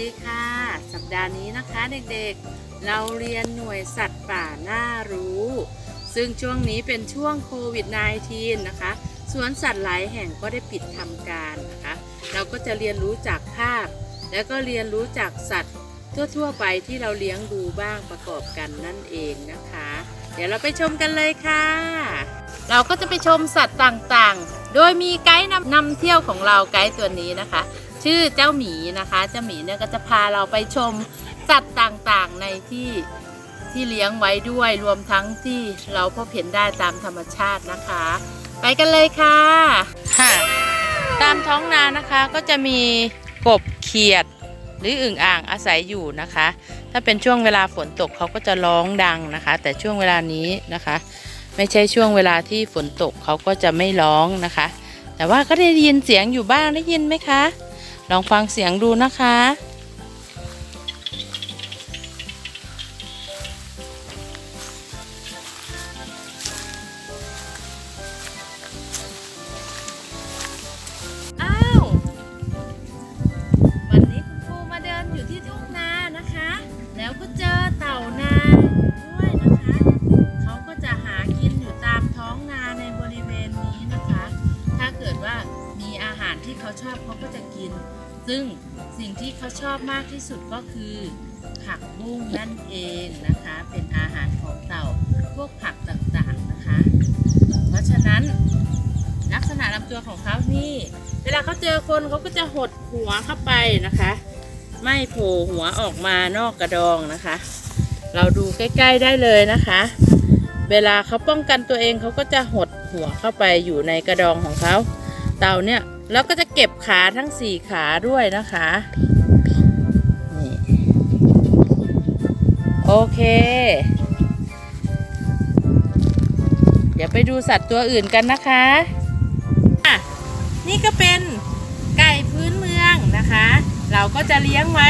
ดีค่ะ สัปดาห์นี้นะคะเด็กๆ เราเรียนหน่วยสัตว์ป่าน่ารู้ ซึ่งช่วงนี้เป็นช่วงโควิด -19 นะคะสวนสัตว์หลายแห่งก็ได้ปิดทำการนะคะ เราก็จะเรียนรู้จากภาพ แล้วก็เรียนรู้จากสัตว์ ทั่วๆไปที่เราเลี้ยงดูบ้างประกอบกันนั่นเองนะคะ เดี๋ยวเราไปชมกันเลยค่ะ เราก็จะไปชมสัตว์ต่างๆ โดยมีไกด์นำนำเที่ยวของเราไกด์ตัวนี้นะคะ ชื่อเจ้าหมีนะคะ เจ้าหมีเนี่ยก็จะพาเราไปชมสัตว์ต่างๆในที่ที่เลี้ยงไว้ด้วยรวมทั้งที่เราพบเห็นได้ตามธรรมชาตินะคะ ไปกันเลยค่ะค่ะ ตามท้องนานะคะก็จะมีกบเขียด หรืออึ่งอ่างอาศัยอยู่นะคะ ถ้าเป็นช่วงเวลาฝนตกเขาก็จะร้องดังนะคะ แต่ช่วงเวลานี้นะคะ ไม่ใช่ช่วงเวลาที่ฝนตกเขาก็จะไม่ร้องนะคะ แต่ว่าก็ได้ยินเสียงอยู่บ้างได้ยินไหมคะ ลองฟังเสียงดูนะคะ ซึ่งสิ่งที่เขาชอบมากที่สุดก็คือผักบุ้งนั่นเองนะคะ เป็นอาหารของเต่าพวกผักต่างๆนะคะ เพราะฉะนั้นลักษณะลำตัวของเขานี่ เวลาเขาเจอคนเขาก็จะหดหัวเข้าไปนะคะ ไม่โผล่หัวออกมานอกกระดองนะคะ เราดูใกล้ๆได้เลยนะคะ เวลาเขาป้องกันตัวเองเขาก็จะหดหัวเข้าไปอยู่ในกระดองของเขา เต่าเนี่ย แล้วก็จะเก็บขาทั้งสี่ขาด้วยนะคะนี่โอเค เดี๋ยวไปดูสัตว์ตัวอื่นกันนะคะอะนี่ก็เป็นไก่พื้นเมืองนะคะ เราก็จะเลี้ยงไว้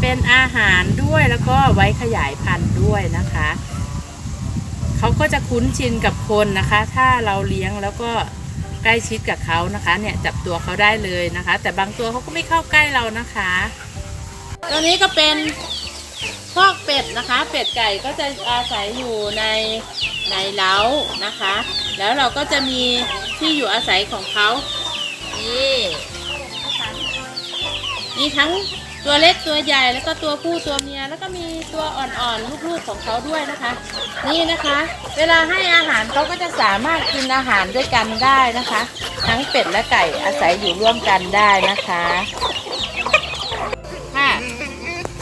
เป็นอาหารด้วยแล้วก็ไว้ขยายพันธุ์ด้วยนะคะ เขาก็จะคุ้นชินกับคนนะคะ ถ้าเราเลี้ยงแล้วก็ ใกล้ชิดกับเขานะคะเนี่ยจับตัวเขาได้เลยนะคะ แต่บางตัวเขาก็ไม่เข้าใกล้เรานะคะตัวนี้ก็เป็นพอกเป็ดนะคะ เป็ดไก่ก็จะอาศัยอยู่ในในเล้านะคะ แล้วเราก็จะมีที่อยู่อาศัยของเขานี่มีทั้ง ตัวเล็กตัวใหญ่แล้วก็ตัวผู้ตัวเมียแล้วก็มีตัวอ่อนๆลูกๆของเขาด้วยนะคะ นี่นะคะ เวลาให้อาหารเขาก็จะสามารถกินอาหารด้วยกันได้นะคะ ทั้งเป็ดและไก่อาศัยอยู่ร่วมกันได้นะคะค่ะ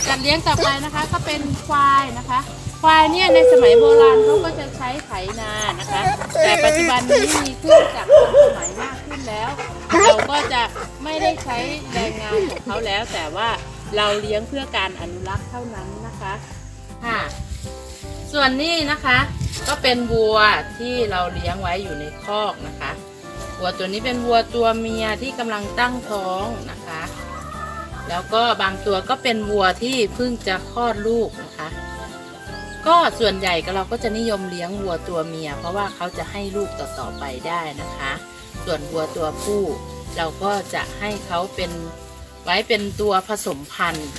จัดเลี้ยงต่อไปนะคะก็เป็นควายนะคะควายเนี่ยในสมัยโบราณเขาก็จะใช้ไถนานะคะ แต่ปัจจุบันนี้มีเครื่องจักรทันสมัยมากขึ้นแล้ว เราก็จะไม่ได้ใช้แรงงานของเขาแล้วแต่ว่า เราเลี้ยงเพื่อการอนุรักษ์เท่านั้นนะคะค่ะส่วนนี้นะคะก็เป็นวัวที่เราเลี้ยงไว้อยู่ในคอกนะคะวัวตัวนี้เป็นวัวตัวเมียที่กำลังตั้งท้องนะคะ แล้วก็บางตัวก็เป็นวัวที่เพิ่งจะคลอดลูกนะคะ ก็ส่วนใหญ่ก็เราก็จะนิยมเลี้ยงวัวตัวเมีย เพราะว่าเขาจะให้ลูกต่อๆไปได้นะคะ ส่วนวัวตัวผู้ เราก็จะให้เขาเป็น ไว้เป็นตัวผสมพันธุ์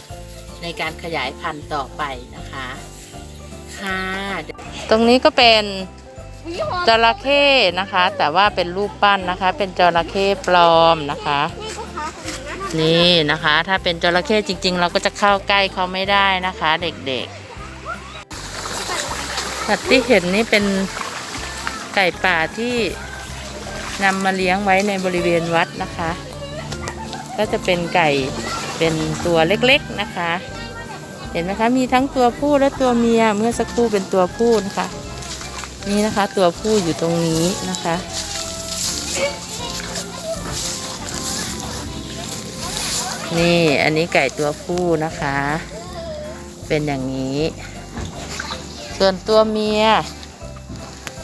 ในการขยายพันธุ์ต่อไปนะคะ ค่ะ ตรงนี้ก็เป็นจระเข้นะคะ แต่ว่าเป็นรูปปั้นนะคะ เป็นจระเข้ปลอมนะคะ นี่นะคะ ถ้าเป็นจระเข้จริง ๆ เราก็จะเข้าใกล้เขาไม่ได้นะคะ เด็กๆสัตว์ที่เห็นนี่เป็นไก่ป่าที่นำมาเลี้ยงไว้ในบริเวณวัดนะคะ ก็จะเป็นไก่เป็นตัวเล็กๆนะคะ เห็นไหมคะมีทั้งตัวผู้และตัวเมียเมื่อสักครู่เป็นตัวผู้นะคะ นี่นะคะตัวผู้อยู่ตรงนี้นะคะนี่อันนี้ไก่ตัวผู้นะคะ เป็นอย่างนี้ ส่วนตัวเมีย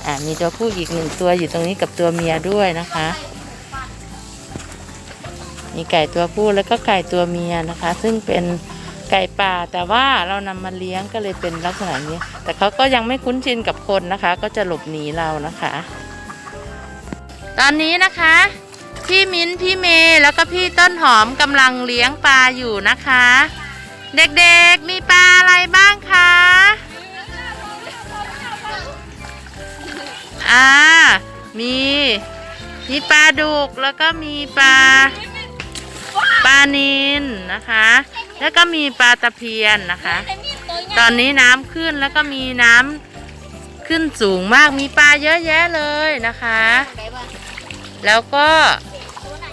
อ่ามีตัวผู้อีกหนึ่งตัวอยู่ตรงนี้กับตัวเมียด้วยนะคะ มีไก่ตัวผู้แล้วก็ไก่ตัวเมียนะคะ ซึ่งเป็นไก่ป่าแต่ว่าเรานำมาเลี้ยงก็เลยเป็นลักษณะนี้ แต่เขาก็ยังไม่คุ้นชินกับคนนะคะ ก็จะหลบหนีเรานะคะ ตอนนี้นะคะพี่มิ้นพี่เมย์แล้วก็พี่ต้นหอมกำลังเลี้ยงปลาอยู่นะคะ เด็กๆมีปลาอะไรบ้างคะอ่ามีมีปลาดุกแล้วก็มีปลาานินนะคะ แล้วก็มีปลาตะเพียนนะคะ ตอนนี้น้ำขึ้นแล้วก็มีน้ำขึ้นสูงมากมีปลาเยอะแยะเลยนะคะ แล้วก็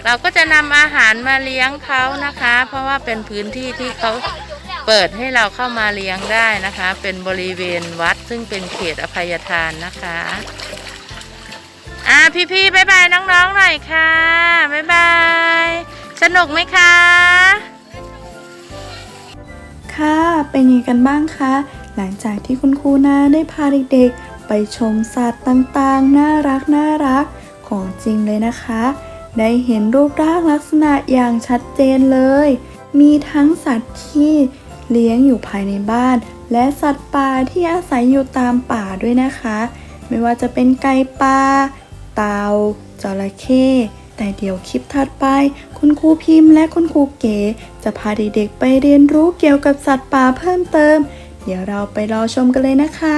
เราก็จะนำอาหารมาเลี้ยงเขานะคะ เพราะว่าเป็นพื้นที่ที่เขาเปิดให้เราเข้ามาเลี้ยงได้นะคะ เป็นบริเวณวัดซึ่งเป็นเขตอภัยทานนะคะ อ่าพี่ๆบายบายน้องๆหน่อยค่ะบายบาย สนุกไหมคะ ค่ะ เป็นยังไงกันบ้างคะ หลังจากที่คุณครูนาได้พาเด็กๆ ไปชมสัตว์ต่างๆ น่ารักน่ารักของจริงเลยนะคะ ได้เห็นรูปร่างลักษณะอย่างชัดเจนเลย มีทั้งสัตว์ที่เลี้ยงอยู่ภายในบ้าน และสัตว์ป่าที่อาศัยอยู่ตามป่าด้วยนะคะ ไม่ว่าจะเป็นไก่ป่า เต่าจระเข้ แต่เดี๋ยวคลิปถัดไป คุณครูพิมพ์และคุณครูเก๋จะพาเด็กๆไปเรียนรู้เกี่ยวกับสัตว์ป่าเพิ่มเติม เดี๋ยวเราไปรอชมกันเลยนะคะ